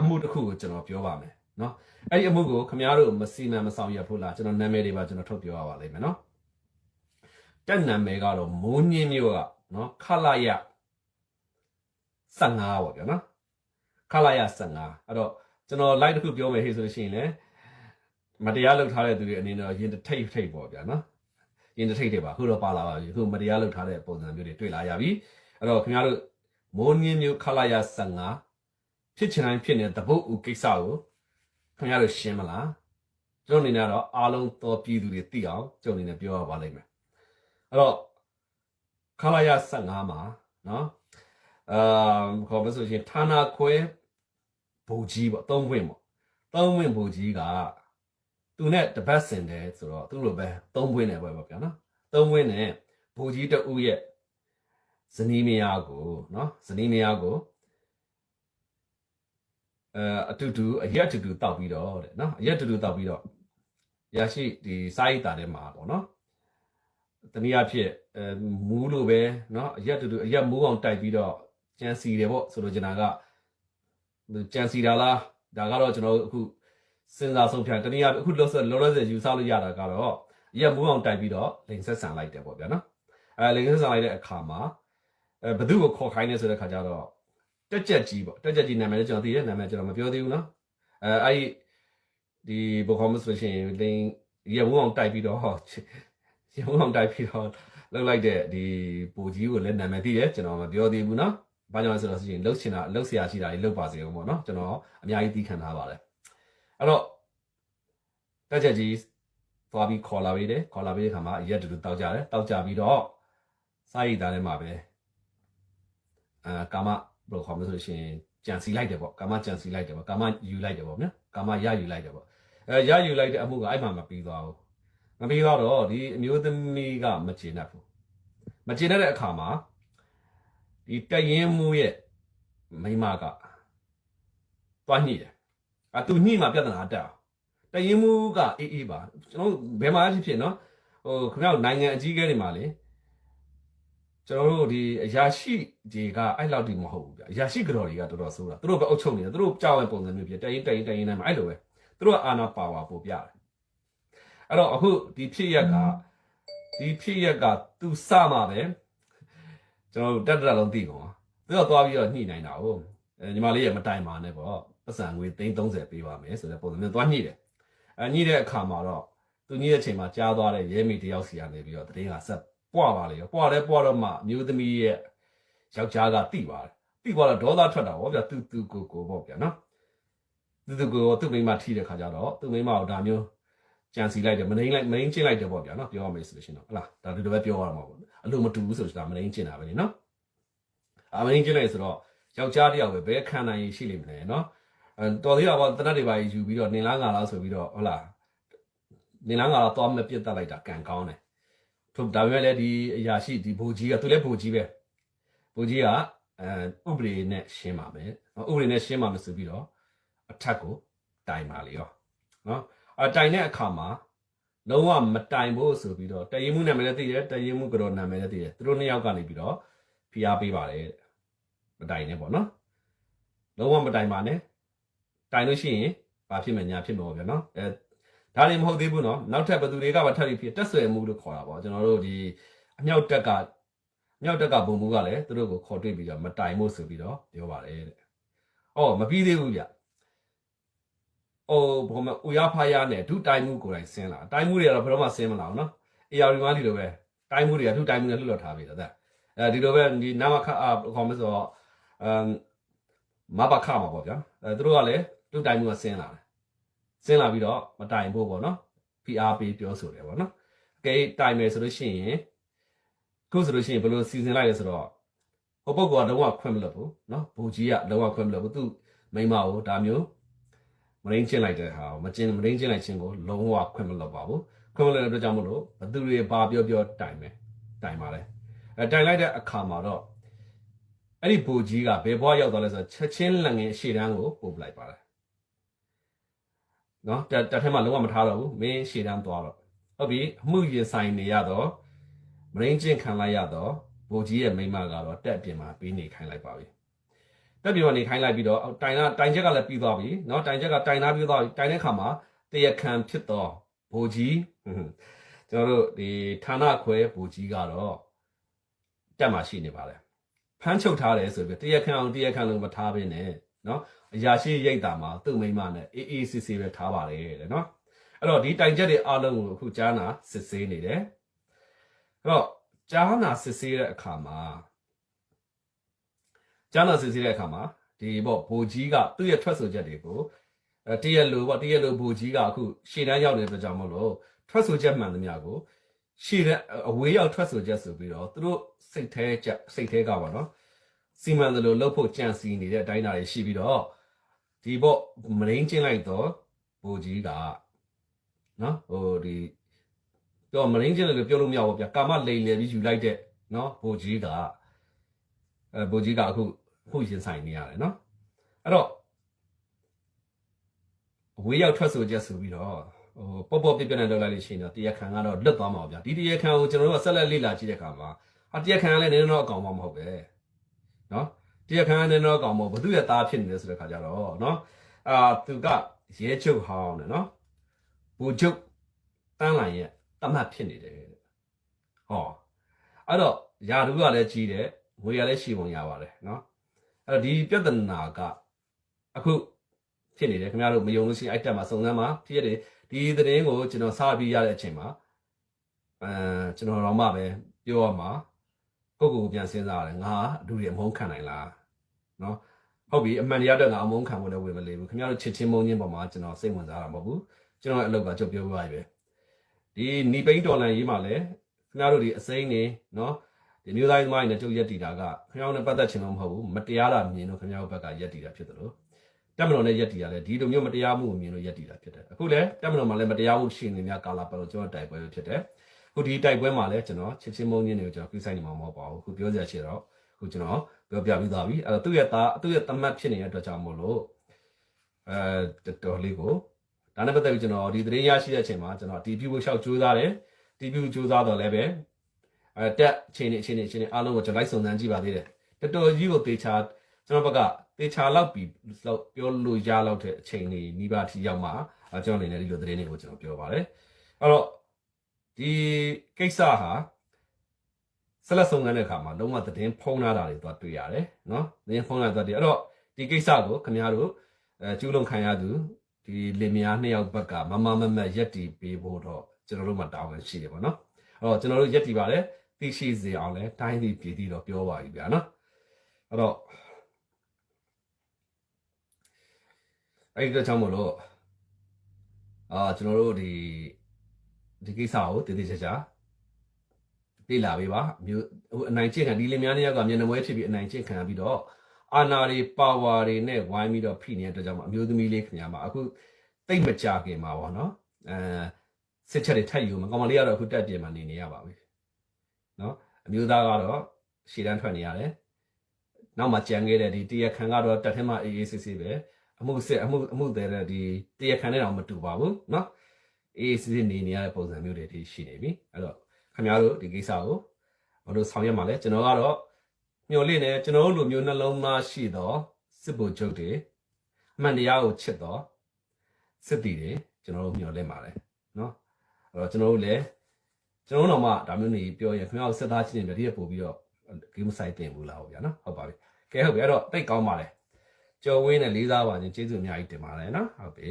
အမှုတစ်ခုကိုကျွန်တော်ပြောပါမယ်နော်အဲ့ဒီအမှုကိုခင်ဗျားတို့မစီမံမဆောင်ရဖို့လားကျွန်တော်နာမည်တွေပါကျွန်တော်ထုတ်ပြောရပါလိမ့်မယ်နော်တက်နာမည်ကတော့မိုးညင်းမျိုးကနော်ခလာရ15ပေါ့ဗျာနော်ခလာရ15အဲ့တော့ကျွန်တော် live တစ်ခုပြောမယ်ဟေ့ဆိုလို့ရှိရင်လည်းမတရားလုပ်ထားတဲ့သူတွေအနေနဲ့ရင်တစ်ထိတ်ထိတ်ပေါ့ဗျာနော်ရင်တစ်ထိတ်တွေပါခုတော့ပါလာပါပြီခုမတရားလုပ်ထားတဲ့ပုံစံမျိုးတွေတွေ့လာရပြီအဲ့တော့ခင်ဗျားတို့မိုးညင်းမျိုးခလာရ15 ဖြစ်ချင်တိုင်းဖြစ်နေတဲ့တပုတ်ဦးကိစ္စကိုခင်ဗျားတို့ရှင်းမလားကျွန်တော်အနေနဲ့တော့အားလုံးသောပြည်သူတွေသိအောင်ကျွန်တော်အနေနဲ့ပြောရပါလိမ့်မယ်အဲ့တော့ခလာရ15မှာနော်အာခေါ်မဆိုရှင်ဌာနာခွဲဘူကြီးပေါ့သုံးခွင့်ပေါ့သုံးခွင့်ဘူကြီးကသူနဲ့တပတ်စင်တယ်ဆိုတော့သူ့လိုပဲသုံးခွင့်နဲ့ပဲပေါ့ဗျာနော်သုံးခွင့်နဲ့ဘူကြီးတဦးရဲ့ဇနီးမယားကိုနော်ဇနီးမယားကို အဲအတူတူအရက်တူတူတောက်ပြီးတော့တဲ့နော်အရက်တူတူတောက်ပြီးတော့ရရှိဒီစာရိတ်တာထဲမှာပေါ့နော်တနည်းအားဖြင့်အဲမူးလို့ပဲနော်အရက်တူတူအရက်မိုးအောင်တိုက်ပြီးတော့ကြံစီတယ်ပေါ့ဆိုလိုချင်တာကကြံစီတာလားဒါကတော့ကျွန်တော်တို့အခုစဉ်းစားဆုံးဖြတ်တနည်းအားဖြင့်အခုလောဆယ်လောဆယ်ယူဆလို့ရတာကတော့ရက်မိုးအောင်တိုက်ပြီးတော့လိန်ဆက်ဆန်လိုက်တယ်ပေါ့ဗျာနော်အဲလိန်ဆက်ဆန်လိုက်တဲ့အခါမှာအဲဘသူ့ကိုခေါ်ခိုင်းလဲဆိုတဲ့ခါကျတော့ တက်ကြက်ကြီးပေါ့တက်ကြက်ကြီးနာမည်လည်းကျွန်တော်သိတယ်နာမည်ကျွန်တော်မပြောသေးဘူးနော်အဲအဲ့ဒီဒီဘခေါ်မဆိုလို့ရှိရင်လိန်ရက်မူးအောင်တိုက်ပြီးတော့ရုံအောင်တိုက်ပြီးတော့လောက်လိုက်တဲ့ဒီပူကြီးကိုလည်းနာမည်သိတယ်ကျွန်တော်မပြောသေးဘူးเนาะဘာကြောင့်လဲဆိုတော့ရှင်လှုပ်ချင်တာလှုပ်เสียရှိတာတွေလှုပ်ပါစေအောင်ပေါ့เนาะကျွန်တော်အများကြီးသိခံထားပါတယ်အဲ့တော့တက်ချက်ကြီးသွားပြီးခေါ်လာပြီးတယ်ခေါ်လာပြီးတဲ့ခါမှာရက်တူတူတောက်ကြတယ်တောက်ကြပြီးတော့စာရိတ်သားထဲမှာပဲအာကာမ ဘယ်လိုခေါ်မလဲဆိုလို့ရှိရင်ကြံစီလိုက်တယ်ပေါ့ကာမကြံစီလိုက်တယ်ပေါ့ကာမယူလိုက်တယ်ပေါ့ဗျာကာမရယူလိုက်တယ်ပေါ့အဲရယူလိုက်တဲ့အမှုကအဲ့မှာမပြီးသွားဘူးမပြီးတော့ဒီအမျိုးသမီးကမကျေနပ်ဘူးမကျေနပ်တဲ့အခါမှာဒီတက်ရင်မှုရဲ့မိန်းမကတွားညှိတယ်အတူညှိမှပြဿနာတက်အောင်တက်ရင်မှုကအေးအေးပါကျွန်တော်ဘယ်မှာဖြစ်ဖြစ်နော်ဟိုခင်ဗျားနိုင်ငံအကြီးအကဲတွေမှာလေ ကျွန်တော်တို့ဒီအရာရှိတွေကအဲ့လောက်တိမဟုတ်ဘူးဗျအရာရှိကြော်တွေကတော်တော်ဆိုးတာသူတို့ပဲအုပ်ချုပ်နေတယ်သူတို့ကြောက်တဲ့ပုံစံမျိုးဖြစ်တက်ရင်တက်ရင်တက်ရင်တိုင်းမှာအဲ့လိုပဲသူတို့ကအာနာပါဝါပို့ပြတယ်အဲ့တော့အခုဒီဖြစ်ရက်ကဒီဖြစ်ရက်ကသူစမှာပဲကျွန်တော်တို့တက်တက်လုံးသိကုန်သူကသွားပြီးတော့ညှိနိုင်တာဟုတ်အဲညီမလေးရမတိုင်ပါနဲ့ပေါ့ပတ်စံငွေ330ပေးပါမယ်ဆိုတဲ့ပုံစံမျိုးသွားညှိတယ်အဲညှိတဲ့အခါမှာတော့သူညှိတဲ့အချိန်မှာကြားသွားတဲ့ရဲမိတယောက်စီကနေပြီးတော့တရင်ကဆက် ပွားပါလေပွားလဲပွားတော့မှမျိုးသမီးရဲ့ယောက်ျားကတိပါတယ်တိသွားတော့ဒေါသထွက်တာဗောဗျာသူသူကိုကိုဗောဗျာနော်သူသူကိုသူ့မိန်းမထိတဲ့ခါကျတော့သူ့မိန်းမကိုဒါမျိုးကြံစီလိုက်တယ်မနှိမ့်လိုက်မနှိမ့်ချင်းလိုက်တယ်ဗောဗျာနော်ပြောရမယ်ဆိုလို့ရှိရင်တော့ဟလားဒါဒီလိုပဲပြောရမှာပေါ့အလိုမတူဘူးဆိုလို့ဒါမနှိမ့်ချင်းတာပဲလေနော်အမနှိမ့်ချင်းလိုက်ဆိုတော့ယောက်ျားတယောက်ပဲဘယ်ခံနိုင်ရရှိလိမ့်မလဲနော်အဲတော်သေးတာပေါ့တနတ်တွေပါယူပြီးတော့နင်လားငါလားဆိုပြီးတော့ဟုတ်လားနင်လားငါလားသွားမပြစ်တက်လိုက်တာကံကောင်းတယ် ထို့ဒါပေမဲ့လည်းဒီအရာရှိဒီဘူကြီးကသူလည်းဘူကြီးပဲဘူကြီးကအဲဥပဒေနဲ့ရှင်းပါမယ်ဥပဒေနဲ့ရှင်းပါမယ်ဆိုပြီးတော့အထက်ကိုတိုင်ပါလေရောနော်အတိုင်တဲ့အခါမှာလုံးဝမတိုင်ဖို့ဆိုပြီးတော့တရင်မှုနာမည်လည်းသိတယ်တရင်မှုကတော့နာမည်လည်းသိတယ်သူတို့နှစ်ယောက်ကနေပြီးတော့ဖိအားပေးပါတယ်မတိုင်နဲ့ပေါ့နော်လုံးဝမတိုင်ပါနဲ့တိုင်လို့ရှိရင်ဘာဖြစ်မယ်ညာဖြစ်မှာပေါ့ဗျာနော်အဲ ဒါလည်းမဟုတ်သေးဘူးနော်နောက်ထပ်ဘသူတွေကပါထပ်ပြီးဖြစ်တက်ဆွဲမှုလို့ခေါ်တာပေါ့ကျွန်တော်တို့ဒီအမြောက်တက်ကမြောက်တက်ကဘုံမှုကလည်းသူတို့ကိုခေါ်တွေ့ပြီးတော့မတိုင်ဖို့ဆိုပြီးတော့ပြောပါတယ်တဲ့။အော်မပြီးသေးဘူးဗျ။အိုးဘုံမဦးရဖားရနဲ့ဒုတိုင်မှုကိုယ်တိုင်ဆင်းလာ။တိုင်မှုတွေကတော့ဘယ်တော့မှဆင်းမလာဘူးနော်။ AR ဒီမှာဒီလိုပဲတိုင်မှုတွေကဒုတိုင်မှုနဲ့လှုပ်လှော်ထားပြီတဲ့။အဲဒီလိုပဲဒီနာမခအခေါ်မဆိုတော့အမ်မဘခမှာပေါ့ဗျာ။အဲသူတို့ကလည်းဒုတိုင်မှုကဆင်းလာတယ်။ ဆင်းလာပြီးတော့မတိုင်ဖို့ပေါ့နော် PR ပေးပြောဆိုတယ်ပေါ့နော်အကယ်တိုင်မယ်ဆိုလို့ရှိရင်ခုဆိုလို့ရှိရင်ဘယ်လိုစီစဉ်လိုက်လဲဆိုတော့ဟိုပုဂ္ဂိုလ်ကတော့ခွင့်မလွတ်ဘူးနော်ဘူကြီးကတော့ခွင့်မလွတ်ဘူးသူမိမကိုဒါမျိုးမရင်းချင်းလိုက်တဲ့ဟာကိုမကျင်မရင်းချင်းလိုက်ခြင်းကိုလုံးဝခွင့်မလွတ်ပါဘူးခွင့်မလွတ်တဲ့အတွက်ကြောင့်မလို့ဘသူတွေပါပြောပြောတိုင်မယ်တိုင်ပါလေအဲတိုင်လိုက်တဲ့အခါမှာတော့အဲ့ဒီဘူကြီးကဘယ်ဘွားရောက်သွားလဲဆိုတော့ချက်ချင်းလငယ်ရှေ့တန်းကိုပို့ပလိုက်ပါတယ် နော်တက်ထဲမှာလုံးဝမထားတော့ဘူးမင်းရှေ့တန်းသွားတော့ဟုတ်ပြီအမှုရင်ဆိုင်နေရတော့မရင်းကျင့်ခံလိုက်ရတော့ဗိုလ်ကြီးရဲ့မိမကတော့တက်ပြင်မှာပြီးနေခိုင်းလိုက်ပါပြီတက်ပြင်မှာနေခိုင်းလိုက်ပြီးတော့တိုင်ကတိုင်ချက်ကလည်းပြီးသွားပြီနော်တိုင်ချက်ကတိုင်သားပြီးသွားပြီတိုင်တဲ့ခါမှာတရားခံဖြစ်တော့ဗိုလ်ကြီးကျွန်တော်တို့ဒီဌာနခွဲဗိုလ်ကြီးကတော့တက်မှာရှိနေပါတယ်ဖမ်းချုပ်ထားတယ်ဆိုပြီးတရားခံအောင်တရားခံလို့မထားဘဲနဲ့နော် အရာရှိရိတ်တာမှာသူ့မိမနဲ့အေးအေးစစ်စစ်ပဲထားပါတယ်တဲ့เนาะအဲ့တော့ဒီတိုင်ချက်တွေအားလုံးကိုအခုကြားနာစစ်ဆေးနေတယ်အဲ့တော့ကြားနာစစ်ဆေးတဲ့အခါမှာကြားနာစစ်ဆေးတဲ့အခါမှာဒီပေါ့ဘိုလ်ကြီးကသူ့ရဲ့ထွက်ဆိုချက်တွေကိုအဲတရက်လိုပေါ့တရက်လိုဘိုလ်ကြီးကအခုရှေ့တန်းရောက်နေတဲ့အတွက်ကြောင့်မလို့ထွက်ဆိုချက်မှန်သမျှကိုရှေ့တဲ့အဝေးရောက်ထွက်ဆိုချက်ဆိုပြီးတော့သူတို့စိတ်แท้ချက်စိတ်แท้ကပါနော်စီမံတယ်လို့လှုပ်ဖို့ကြံစီနေတဲ့အတိုင်းအတာတွေရှိပြီးတော့ ဒီပေါ့မရင်းချင်းလိုက်တော့ဘိုလ်ကြီးကနော်ဟိုဒီပြောမရင်းချင်းလည်းပြောလို့မရဘူးဗျာကာမလိန်လေပြီးယူလိုက်တဲ့နော်ဘိုလ်ကြီးကအဲဘိုလ်ကြီးကအခုခုရင်ဆိုင်နေရတယ်နော်အဲ့တော့အဝေးရောက်ထွက်ဆိုချက်ဆိုပြီးတော့ဟိုပေါ့ပေါ့ပြပြနဲ့လောက်လိုက်လို့ရှိရင်တော့တရားခံကတော့လွတ်သွားမှာဗျာဒီတရားခံကိုကျွန်တော်တို့ကဆက်လက်လေ့လာကြည့်တဲ့အခါမှာဟာတရားခံကလည်းနည်းနည်းတော့အကောင်မှမဟုတ်ပဲနော် တရားခံကနည်းနည်းတော့အကောင်မဟုတ်ဘသူရဲ့သားဖြစ်နေလဲဆိုတဲ့ခါကျတော့နော်အာသူကရဲချုပ်ဟောင်းတယ်နော်ဘူချုပ်တန်းလိုက်ရဲ့တမတ်ဖြစ်နေတယ်ဟောအဲ့တော့ယာဒူးကလည်းကြီးတယ်ငွေရလည်းရှိပုံရပါတယ်နော်အဲ့တော့ဒီပြဿနာကအခုဖြစ်နေတယ်ခင်ဗျားတို့မယုံလို့ရှိရင်အဲ့တက်မှာစုံစမ်းမှာဖြစ်ရတယ်ဒီသတင်းကိုကျွန်တော်စပြီးရတဲ့အချိန်မှာအဲကျွန်တော်တော့မှပဲပြောရမှာကိုယ့်ကိုယ်ကိုပြန်စဉ်းစားရတယ်ငါအတူတွေအမုန်းခံနိုင်လား နော်ဟုတ်ပြီအမှန်တရားတော့ငါအမုန်းခံဖို့လည်းဝင်မလေးဘူးခင်ဗျားတို့ချစ်ချင်းမုန်းချင်းပေါ်မှာကျွန်တော်စိတ်ဝင်စားတာမဟုတ်ဘူးကျွန်တော်ရဲ့အလုပ်ကကြုတ်ပြောပြရပဲဒီနီပိန်းတော်လန်ရေးမှာလည်းခင်ဗျားတို့ဒီအစိမ်းနေနော်ဒီမျိုးသားသမားတွေနဲ့ကြုတ်ရက်တီတာကခင်ဗျားတို့နဲ့ပတ်သက်ချင်လို့မဟုတ်ဘူးမတရားတာမြင်လို့ခင်ဗျားတို့ဘက်ကရက်တီတာဖြစ်တယ်လို့တက်မတော်နဲ့ရက်တီတာလည်းဒီလိုမျိုးမတရားမှုကိုမြင်လို့ရက်တီတာဖြစ်တယ်အခုလည်းတက်မတော်မှာလည်းမတရားမှုရှိနေများကာလာပတ်လို့ကျွန်တော်တိုက်ပွဲပဲဖြစ်တယ်အခုဒီတိုက်ပွဲမှာလည်းကျွန်တော်ချစ်ချင်းမုန်းချင်းတွေကိုကျွန်တော်ပြဆိုင်နေမှာမဟုတ်ပါဘူးအခုပြောစရာရှိတော့အ ခုကျွန်တော်ပြောပြပြီးသားပြီအဲ့တော့သူ့ရဲ့သားသူ့ရဲ့တမတ်ဖြစ်နေတဲ့အတွက်ကြောင့်မို့လို့အဲတော်လေးကိုဒါနဲ့ပတ်သက်ပြီးကျွန်တော်ဒီသတင်းရရှိတဲ့အချိန်မှာကျွန်တော်တီးပြဖို့ရှောက်ကြိုးစားတယ်တီးပြကြိုးစားတော့လည်းပဲအဲတက်အချိန်နဲ့အချိန်နဲ့အချိန်နဲ့အားလုံးကိုကျွန်တော်လိုက်စုံစမ်းကြည့်ပါသေးတယ်တော်တော်ကြီးကိုတေချာကျွန်တော်ဘက်ကတေချာလောက်ပြီးလောက်ပြောလို့ရလောက်တဲ့အချိန်လေးမိဘထီရောက်မှကျွန်တော်အနေနဲ့ဒီလိုသတင်းတွေကိုကျွန်တော်ပြောပါတယ်အဲ့တော့ဒီကိစ္စဟာ ဆက်လက်ဆုံးခန်းတဲ့အခါမှာလုံးဝသတင်းဖုံးလာတာတွေတော့တွေ့ရတယ်နော်သတင်းဖုံးလာတော့ဒီအဲ့တော့ဒီကိစ္စကိုခင်ဗျားတို့အဲကျူးလွန်ခံရသူဒီလင်မယားနှစ်ယောက်ဘက်ကမမမမရက်တီပေးဖို့တော့ကျွန်တော်တို့မှတာဝန်ရှိတယ်ပေါ့နော်အဲ့တော့ကျွန်တော်တို့ရက်တီပါတယ်သိရှိစေအောင်လဲတိုင်းပြည်ပြည်တီတော့ပြောပါပြီဗျာနော်အဲ့တော့အဲ့ဒီတော့ကြောင့်မလို့အာကျွန်တော်တို့ဒီဒီကိစ္စကိုတည်တည်ချာချာ လေ့လာပေးပါမျိုးဟိုအနိုင်ကျင့်ခံဒီလင်များနှစ်ယောက်ကမျက်နှာမွဲဖြစ်ပြီးအနိုင်ကျင့်ခံပြီးတော့အာနာတွေပါဝါတွေနဲ့ဝိုင်းပြီးတော့ဖိနေတဲ့အတွက်ကြောင့်အမျိုးသမီးလေးခင်ဗျာမှာအခုတိတ်မကြခင်မှာပေါ့နော်အဲစစ်ချက်တွေထပ်ယူမှာကောင်မလေးကတော့အခုတက်ပြင်မှာနေနေရပါပြီနော်အမျိုးသားကတော့ရှည်တန်းထွက်နေရတယ်နောက်မှကြံခဲ့တဲ့ဒီတရခံကတော့တက်ထဲမှာအေးအေးဆေးဆေးပဲအမှုစစ်အမှုအမှုတဲ့ဒီတရခံနဲ့တော့မတူပါဘူးနော်အေးအေးဆေးဆေးနေနေရတဲ့ပုံစံမျိုးတွေဒီရှိနေပြီအဲ့တော့ ခင်ဗျားတို့ဒီကိစ္စကိုဘာလို့ဆောင်ရွက်မှာလဲကျွန်တော်ကတော့မျှော်လင့်နေကျွန်တော်တို့လူမျိုးနှလုံးသားရှိသောစစ်ဗိုလ်ချုပ်တွေအမှန်တရားကိုချစ်သောစစ်တီတွေကျွန်တော်တို့မျှော်လင့်ပါတယ်နော်အဲ့တော့ကျွန်တော်တို့လည်းကျွန်တော်တို့တော့မှဒါမျိုးနေပြောရင်ခင်ဗျားတို့စစ်သားချင်းတွေတည်းပို့ပြီးတော့ဂိမ်းဆိုင်တင်ဘူးလားဟုတ်ဗျာနော်ဟုတ်ပါပြီကဲဟုတ်ပြီအဲ့တော့တိတ်ကောင်းပါလေကျော်ဝင်းနဲ့လေးစားပါခြင်းကျေးဇူးအများကြီးတင်ပါတယ်နော်ဟုတ်ပြီ